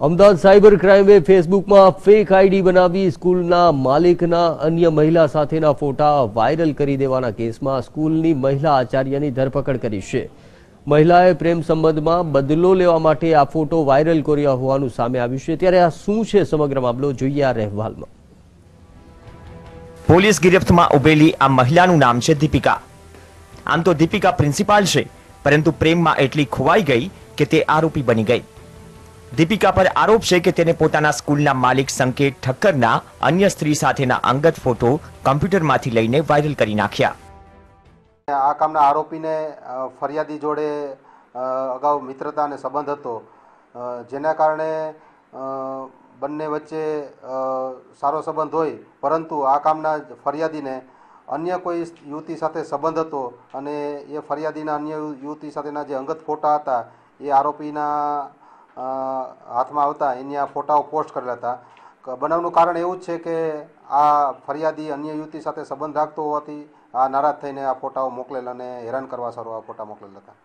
Ahmedabad cyber ક્રાઇમે ફેસબુકમાં fake ID બનાવી સ્કૂલના માલિકના અન્ય મહિલા સાથેના ફોટા વાયરલ કરી દેવાના કેસમાં સ્કૂલની મહિલા આચાર્યની ધરપકડ કરી છે. મહિલાએ પ્રેમ સંબંધમાં બદલો લેવા માટે આ ફોટો વાયરલ કર્યા હોવાનું સામે આવ્યું છે. ત્યારે આ શું છે સમગ્ર મામલો? જોઈએ આ રહેવાલમાં પોલીસ ગિરફ્તમાં ઉભેલી આ મહિલાનું નામ છે દીપિકા. આમ તો દીપિકા પ્રિન્સિપાલ છે, પરંતુ પ્રેમમાં એટલી ખોવાઈ ગઈ કે તે આરોપી બની ગઈ. દીપિકા પર આરોપ છે કે તેને પોતાના સ્કૂલના માલિક સંકેત ઠક્કરના અન્ય સ્ત્રી સાથેના અંગત ફોટો કમ્પ્યુટરમાંથી લઈને વાયરલ કરી નાખ્યા. આ કામના આરોપીને ફરિયાદી જોડે અગાઉ મિત્રતા અને સંબંધ હતો. જેના કારણે બંને વચ્ચે સારો સંબંધ હોય. પરંતુ આ કામના ફરિયાદીને અન્ય કોઈ યુવતી સાથે સંબંધ હતો અને એ ફરિયાદીના અન્ય યુવતી સાથેના જે અંગત ફોટા હતા, એ આરોપીના હાથમાં આવતા, એની આ ફોટાઓ પોસ્ટ કરેલા હતા બનાવનું કારણ એવું જ છે કે આ ફરિયાદી અન્ય યુવતી સાથે સંબંધ રાખતો હોવાથી આ નારાજ થઈને આ ફોટાઓ મોકલેલ અને હેરાન કરવા સારું આ ફોટા મોકલેલા હતા.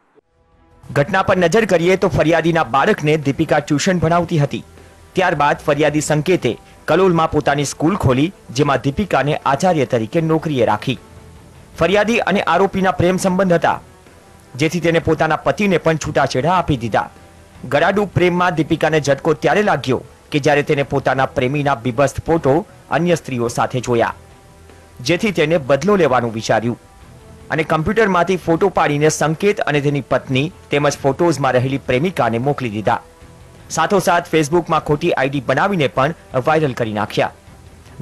ઘટના પર નજર કરીએ તો ફરિયાદીના બાળકને દીપિકા ટ્યુશન ભણાવતી હતી. ત્યારબાદ ફરિયાદી સંકેતે કલોલમાં પોતાની સ્કૂલ ખોલી, જેમાં દીપિકાને આચાર્ય તરીકે નોકરીએ રાખી. ફરિયાદી અને આરોપીના પ્રેમ સંબંધ હતા, જેથી તેને પોતાના પતિને પણ છૂટાછેડા આપી દીધા. ગળાડૂબ પ્રેમમાં દીપિકાને ઝટકો ત્યારે લાગ્યો કે જ્યારે તેને પોતાના પ્રેમીના બીભત્સ ફોટો અન્ય સ્ત્રીઓ સાથે જોયા, જેથી તેને બદલો લેવાનું વિચાર્યું. અને કમ્પ્યુટરમાંથી ફોટો પાડીને સંકેત અને તેની પત્ની તેમજ ફોટોઝમાં રહેલી પ્રેમિકાને મોકલી દીધા. સાથોસાથ ફેસબુકમાં ખોટી આઈડી બનાવીને પણ વાયરલ કરી નાખ્યા,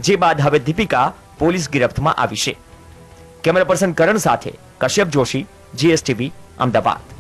જે બાદ હવે દીપિકા પોલીસ ગિરફ્તમાં આવી છે. કેમેરા પર્સન કરણ સાથે કશ્યપ જોશી, જીએસટીવી, અમદાવાદ.